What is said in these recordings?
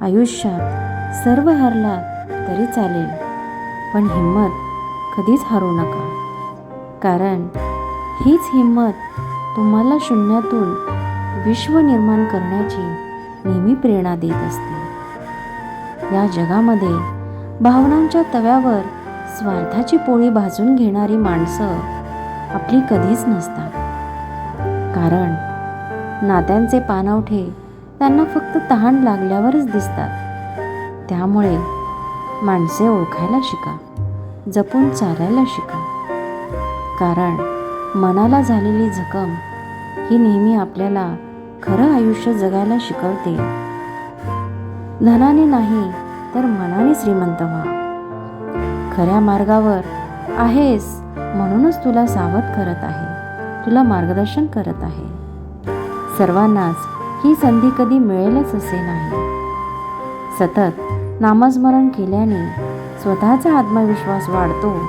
आयुष्यात सर्व हरला तरी चालेल. पण हिंमत कधीच हारू नका. कारण हीच हिंमत तुम्हाला शून्यातून विश्व निर्माण करण्याची नेहमी प्रेरणा देत असते. या जगामध्ये भावनांच्या तव्यावर स्वार्थाची पोळी भाजून घेणारी माणसं आपली कधीच नसतात. कारण नात्यांचे पानवठे त्यांना फक्त तहान लागल्यावरच दिसतात. त्यामुळे माणसे ओळखायला शिका जपून चालायला शिका. कारण मनाला झालेली जखम ही नेहमी आपल्याला खरं आयुष्य जगायला शिकवते. धनाने नाही तर मनाने श्रीमंत व्हा. खऱ्या मार्गावर आहेस म्हणूनच तुला सावध करत आहे. तुला मार्गदर्शन करत आहे. सर्वांनाच ही संधी कधी मिळेलच असे नाही. सतत नामस्मरण केल्याने स्वतःचा आत्मविश्वास वाढतो.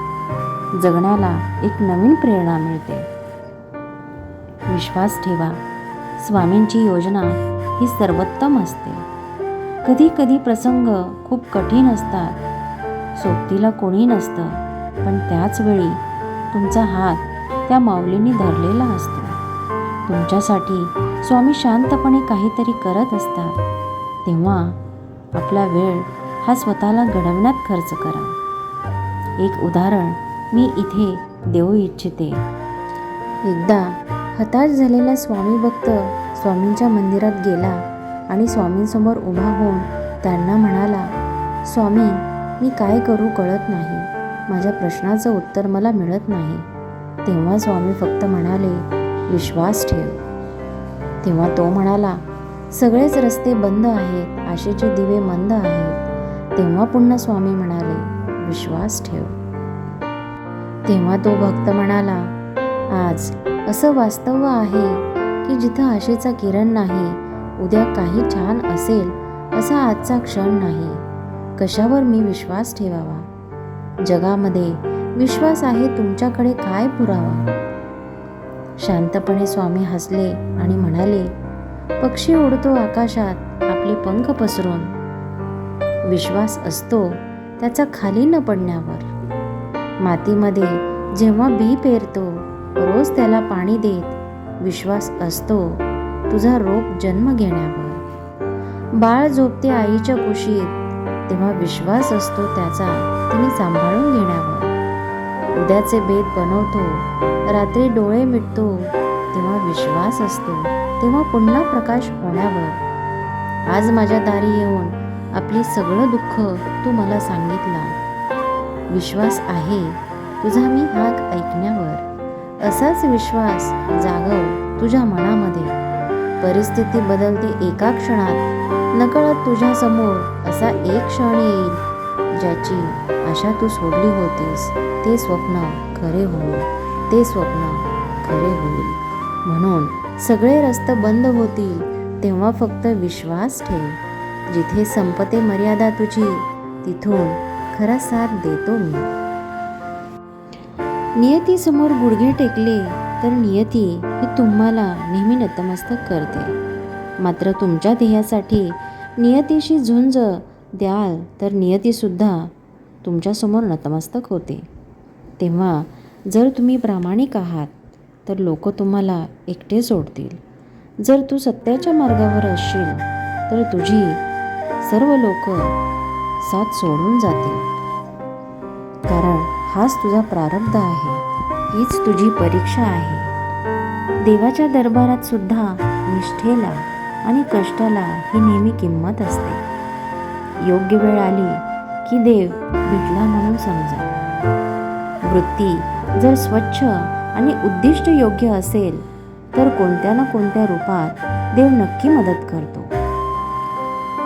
जगण्याला एक नवीन प्रेरणा मिळते. विश्वास ठेवा. स्वामींची योजना ही सर्वोत्तम असते. कधी कधी प्रसंग खूप कठीण असतात. सोबतीला कोणी नसतं पण त्याच वेळी तुमचा हात त्या माऊलीने धरलेला असतो. तुमच्यासाठी स्वामी शांतपणे काहीतरी करत असतात. तेव्हा आपला वेळ हा स्वतःला घडवण्यात खर्च करा. एक उदाहरण मी इथे देऊ इच्छिते. एकदा हताश झालेला स्वामी भक्त स्वामींच्या मंदिरात गेला आणि स्वामींसमोर उभा होऊन त्यांना म्हणाला स्वामी मी काय करू कळत नाही. माझ्या प्रश्नाचं उत्तर मला मिळत नाही. तेव्हा स्वामी फक्त म्हणाले विश्वास ठेव. तेव्हा तो म्हणाला सगळेच रस्ते बंद आहेत आशेचे दिवे मंद आहेत. तेव्हा पुन्हा स्वामी म्हणाले विश्वास ठेव. तेव्हा तो भक्त म्हणाला आज असं वास्तव आहे की जिथं आशेचा किरण नाही उद्या काही छान असेल असा आजचा क्षण नाही. कशावर मी विश्वास ठेवावा? जगामध्ये विश्वास आहे तुमच्याकडे काय पुरावा? शांतपणे स्वामी हसले आणि म्हणाले पक्षी उडतो आकाशात आपले पंख पसरून. विश्वास असतो त्याचा खाली न पडण्यावर. मातीमध्ये जेव्हा बी पेरतो रोज त्याला पाणी देत विश्वास असतो तुझा रोग जन्म घेण्यावर. बाळ झोपते आईच्या कुशीत तेव्हा विश्वास असतो त्याचा तिने सांभाळून घेण्यावर. उद्याचे बेत बनवतो. रात्री डोळे मिटतो. तेव्हा विश्वास असतो. तेव्हा पुन्हा प्रकाश होण्यावर. आज माझ्या दारी येऊन आपली सगळं दुःख तू मला सांगितला. विश्वास आहे. तुझा मी हाक ऐकण्यावर. असाच विश्वास जागव तुझ्या मनामध्ये. परिस्थिती बदलते एका क्षणात. नकळत तुझ्यासमोर असा एक क्षण येईल. ज्याची आशा तू सोडली होतीस ते स्वप्न खरे होईल ते स्वप्न खरे होईल. म्हणून सगळे रस्ते बंद होतील तेव्हा फक्त विश्वास ठेव. जिथे संपते मर्यादा तुझी तिथून खरा साथ देतो मी. नियतीसमोर गुडघे टेकले तर नियती ही तुम्हाला नेहमी नतमस्तक करते. मात्र तुमच्या ध्येयासाठी नियतीशी झुंज द्याल तर नियतीसुद्धा तुमच्यासमोर नतमस्तक होते. तेव्हा जर तुम्ही प्रामाणिक आहात तर लोक तुम्हाला एकटे सोडतील. जर तू सत्याच्या मार्गावर असशील तर तुझी सर्व लोक साथ सोडून जातील. कारण हाच तुझा प्रारब्ध आहे. हीच तुझी परीक्षा आहे. देवाच्या दरबारात सुद्धा निष्ठेला आणि कष्टाला ही नेहमी किंमत असते. योग्य वेळ आली की देव भेटला म्हणून समजा. वृत्ती जर स्वच्छ आणि उद्दिष्ट योग्य असेल तर कोणत्या ना कोणत्या रूपात देव नक्की मदत करतो.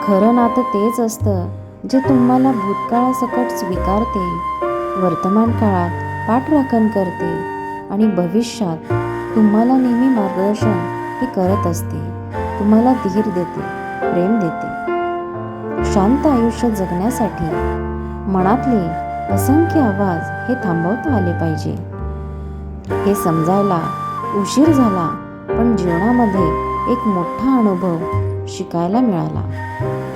खरं नातं तेच असतं जे तुम्हाला भूतकाळासकट स्वीकारते वर्तमान काळात पाठराखण करते आणि भविष्यात तुम्हाला नेहमी मार्गदर्शन हे करत असते तुम्हाला धीर देते प्रेम देते. शांत आयुष्य जगण्यासाठी मनातले असंख्य आवाज हे थांबवता आले पाहिजे. हे समजायला उशीर झाला पण जीवनामध्ये एक मोठा अनुभव शिकायला मिळाला.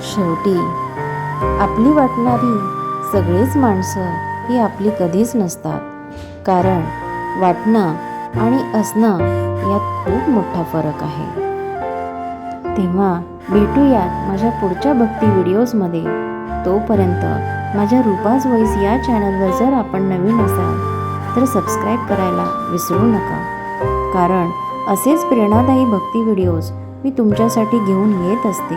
शेवटी आपली वाटणारी सगळीच माणसं ही आपली कधीच नसतात. कारण वाटणं आणि असणं यात खूप मोठा फरक आहे. तेव्हा भेटूयात माझ्या पुढच्या भक्ती व्हिडिओजमध्ये. तोपर्यंत माझ्या रुपाज वॉईस या चॅनलवर जर आपण नवीन असाल तर सबस्क्राईब करायला विसरू नका. कारण असेच प्रेरणादायी भक्ती व्हिडिओज मी तुमच्यासाठी घेऊन येत असते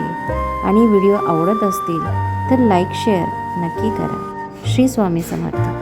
आणि व्हिडिओ आवडत असतील तर लाईक शेअर नक्की करा. श्री स्वामी समर्थ.